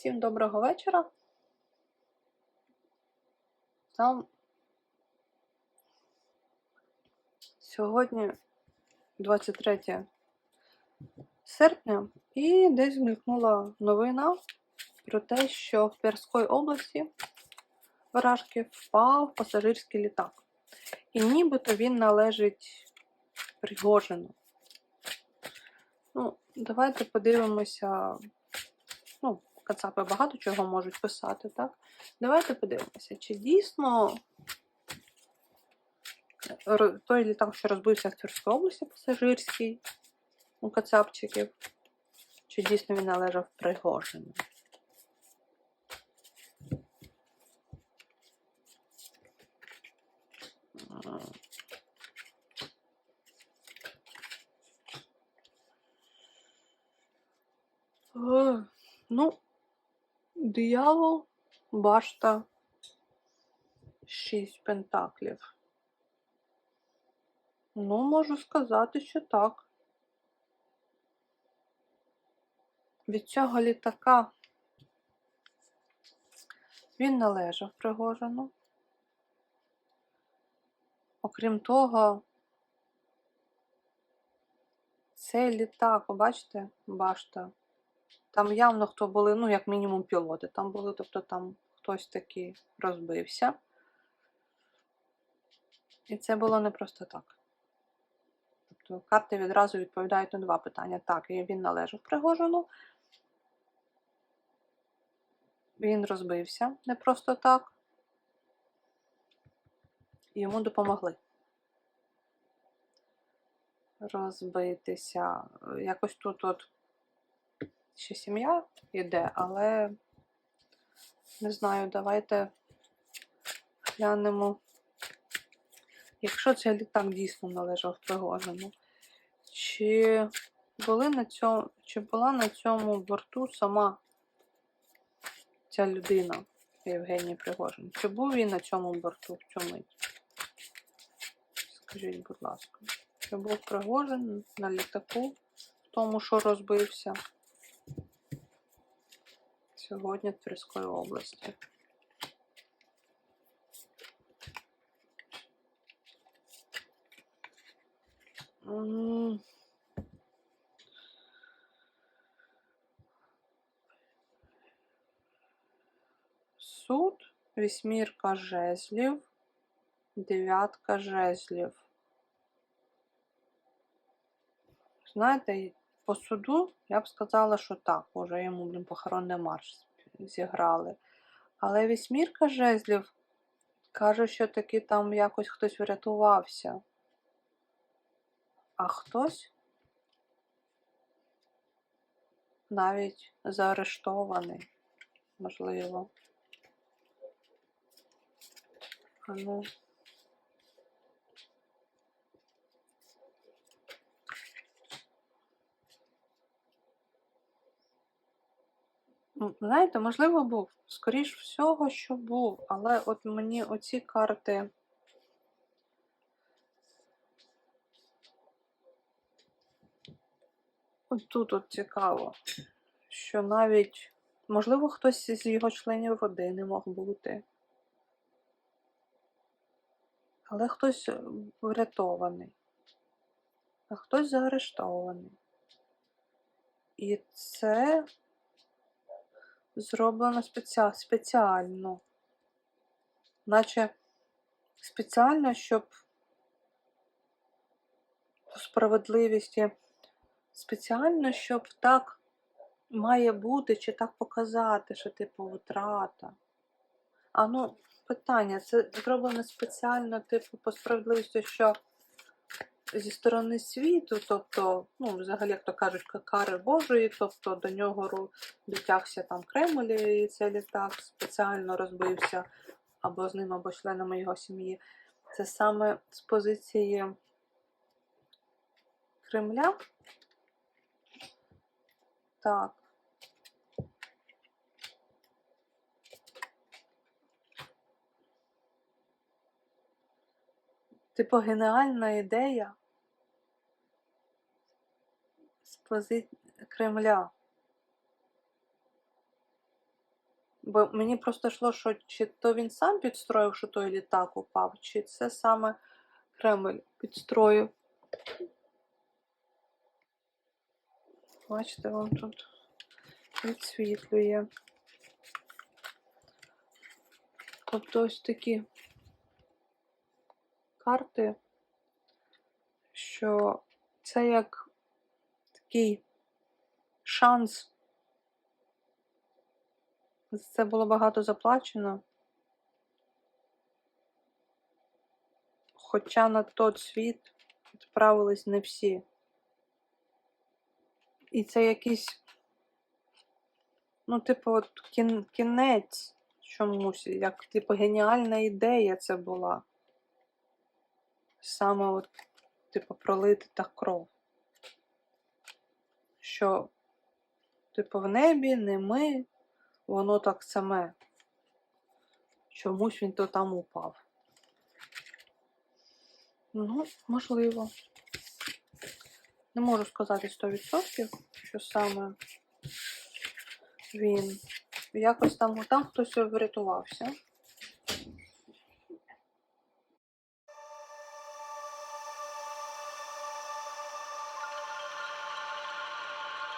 Всім доброго вечора. Там сьогодні 23 серпня і десь мелькнула новина про те, що в Тверській області Вражки впав пасажирський літак. І нібито він належить Пригожину. Ну, давайте подивимося. Кацапи багато чого можуть писати, так? Давайте подивимося, чи дійсно той літак, що розбився в Тверській області пасажирський у кацапчиків, чи дійсно він належав Пригожину. Е, Ну, диявол, башта, шість пентаклів. Ну, можу сказати, що так. Від цього літака він належав Пригожину. Окрім того, цей літак, бачите, башта. Там явно хто були, ну, як мінімум, пілоти там були, тобто там хтось такий розбився. І це було не просто так. Тобто карти відразу відповідають на два питання. Так, і він належав Пригожину. Він розбився не просто так. Йому допомогли розбитися. Якось тут от ще сім'я йде, але не знаю, давайте глянемо. Якщо цей літак дійсно належав Пригожину, чи були на цьому, чи була на цьому борту сама ця людина, Євгеній Пригожин? Чи був він на цьому борту в цьому мить? Скажіть, будь ласка, чи був Пригожин на літаку, в тому, що розбився? Сьогодні в Тверської області. Суд, вісьмірка жезлів, дев'ятка жезлів. Знаєте, по суду я б сказала, що так, уже йому блін, похоронний марш зіграли. Але вісьмірка жезлів каже, що таки там якось хтось врятувався. А хтось навіть заарештований, можливо. А ну. Знаєте, можливо, був. Скоріш всього, що був, але от мені оці карти. От тут от цікаво, що навіть, можливо, хтось з його членів родини мог бути. Але хтось е, врятований, а хтось заарештований. І це зроблено спеціа- спеціально. Наче спеціально, щоб по справедливості, спеціально, щоб так має бути, чи так показати, що типу втрата. А ну, питання, це зроблено спеціально, типу, по справедливості, що зі сторони світу, тобто, ну, взагалі, як то кажуть, кари Божої, тобто до нього дотягся там Кремль, і цей літак спеціально розбився або з ним, або членами його сім'ї. Це саме з позиції Кремля. Так. Типу, геніальна ідея з позиції Кремля. Бо мені просто йшло, що чи то він сам підстроїв, що той літак упав, чи це саме Кремль підстроїв. Бачите, вам тут відсвітлює. Тобто ось такі карти, що це як такий шанс. За це було багато заплачено. Хоча на той світ відправились не всі. І це якийсь, ну, типу, от кін, кінець чомусь, як типу геніальна ідея це була. Саме от, типу, пролити так кров. Що, типу, в небі не ми, воно так саме. Чомусь він то там упав. Ну, можливо. Не можу сказати 100%, що саме він. Якось там, там хтось врятувався.